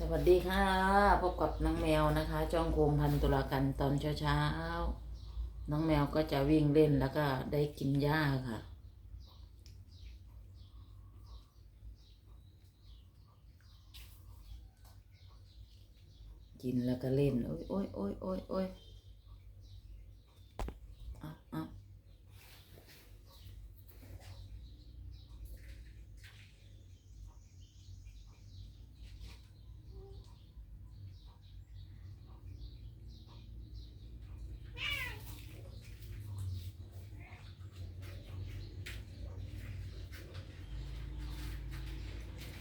สวัสดีค่ะ พบกับน้องแมวนะคะ จ้องโคมพันตุลากันตอนเช้าๆ น้องแมวก็จะวิ่งเล่นแล้วก็ได้กินหญ้าค่ะ กินแล้วก็เล่น โอ้ยโอ้ยโอ้ยโอ้ยโอ้ย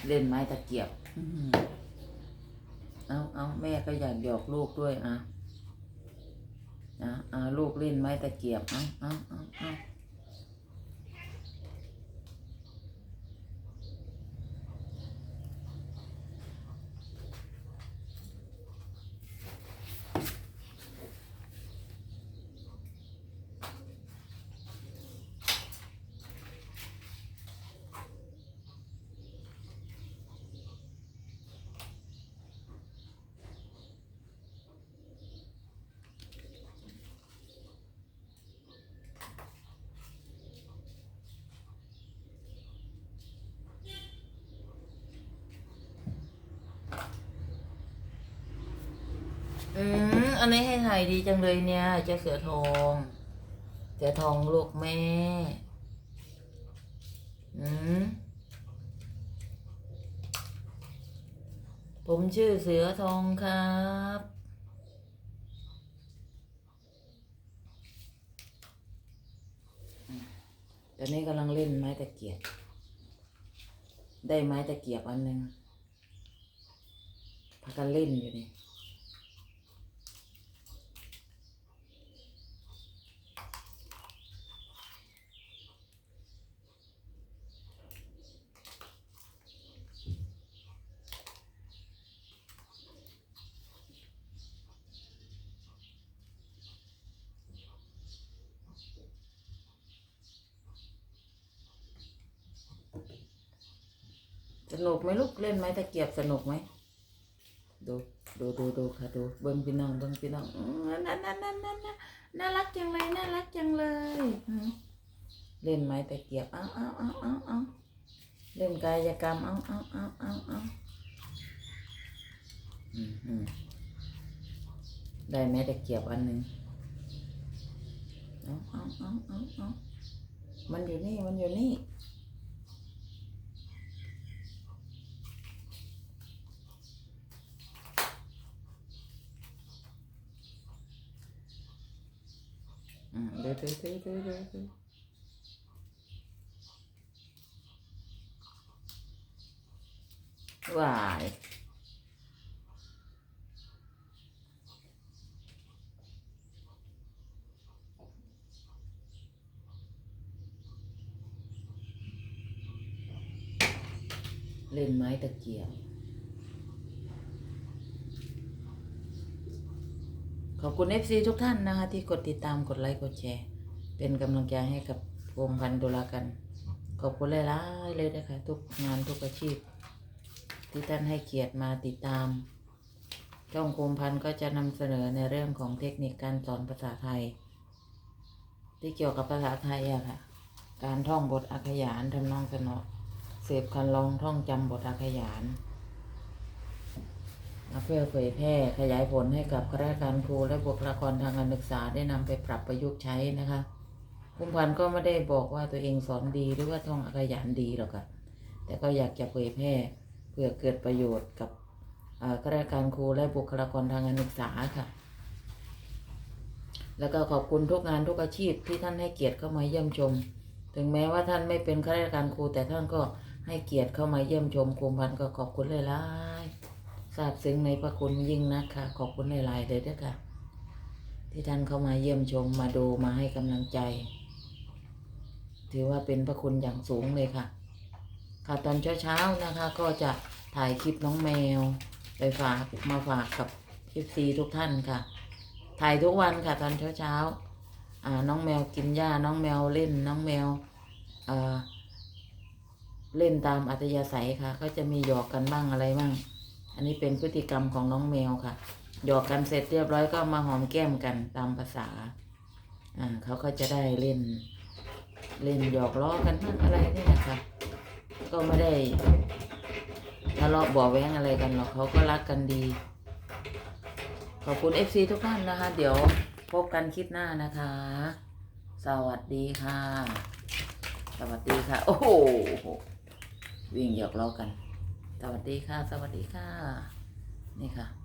เล่นไม้ตะเกียบอื้อหือเอาเอาแม่ก็อยากหยอกลูกด้วยอะอะอะลูกเล่นไม้ตะเกียบเอาเอาเอาเอา อืมอันนี้ให้ถ่ายดีจังเลยเนี่ยเจ้าเสือทอง เสือทองลูกแม่ อืมผมชื่อเสือทองครับ ตอนนี้กำลังเล่นไม้ตะเกียบ ได้ไม้ตะเกียบอันหนึ่งพากันเล่นอยู่นี่ สนุกไหมลูกเล่นไหมตะเกียบสนุกไหมดูดูดูดูค่ะดูเบิ้งพี่น้องเบิ้งพี่น้องนั่นนั่นนั่นนั่นนั่นน่ารักจังเลยน่ารักจังเลยเล่นไหมตะเกียบเอาเอาเอาเอาเอาเล่นกายกรรมเอาเอาเอาเอาเอาได้ไหมตะเกียบอันหนึ่งเอาเอาเอาเอาเอามันอยู่นี่มันอยู่นี่ อืมเดี๋ยวเดี๋ยวเดี๋ยวเดี๋ยวเดี๋ยวเดี๋ยวว้ายเล่นไม้ตะเกียบ ขอบคุณ FC ทุกท่านนะคะที่กดติดตามกดไลค์กดแชร์ เป็นกำลังใจให้กับวงพันธุลากัน ขอบคุณหลายๆเลยนะคะทุกงานทุกอาชีพ ที่ท่านให้เกียรติมาติดตามช่องโคมพันธ์ก็จะนำเสนอในเรื่องของเทคนิคการสอนภาษาไทย ที่เกี่ยวกับภาษาไทยอะค่ะ การท่องบทอักขยานทำนองสนอเสพคันลองท่องจำบทอักขยาน เพื่อเผยแพร่ขยายผลให้กับข้าราชการครูและบุคลากรทางการศึกษาได้นำไปปรับประยุกต์ใช้นะคะคุณพันธ์ก็ไม่ได้บอกว่าตัวเองสอนดีหรือว่าท่องอักขยานดีหรอกค่ะแต่ก็อยากจะเผยแพร่เพื่อเกิดประโยชน์กับข้าราชการครูและบุคลากรทางการศึกษาค่ะ แล้วก็ขอบคุณทุกงานทุกอาชีพที่ท่านให้เกียรติเข้ามาเยี่ยมชม ถึงแม้ว่าท่านไม่เป็นข้าราชการครูแต่ท่านก็ให้เกียรติเข้ามาเยี่ยมชมคุมพันธ์ก็ขอบคุณหลายๆ ทราบซึ้งในพระคุณยิ่งนะคะขอบคุณหลายๆเลยด้วยค่ะ ที่ท่านเข้ามาเยี่ยมชมมาดูมาให้กำลังใจ ถือว่าเป็นพระคุณอย่างสูงเลยค่ะ ค่ะตอนเช้าๆนะคะ ก็จะถ่ายคลิปน้องแมว ไปฝากมาฝากกับเอฟซีทุกท่านค่ะ ถ่ายทุกวันค่ะตอนเช้าๆอ่าน้องแมวกินหญ้าน้องแมวเล่นน้องแมวเอ่อเล่นตามอัธยาศัยค่ะ ก็จะมีหยอกกันบ้างอะไรบ้าง อันนี้เป็นพฤติกรรมของน้องแมวค่ะ หยอกกันเสร็จเรียบร้อยก็มาหอมแก้มกันตามภาษา อ่าเขาก็จะได้เล่น เล่นหยอกล้อกันบ้างอะไรนี่นะคะก็ไม่ได้ทะเลาะบาะแว้งอะไรกันหรอกเขาก็รักกันดี ขอบคุณ FC ทุกท่านนะคะ เดี๋ยวพบกันคลิปหน้านะคะ สวัสดีค่ะ สวัสดีค่ะ โอ้โหวิ่งหยอกล้อกัน สวัสดีค่ะ สวัสดีค่ะ นี่ค่ะ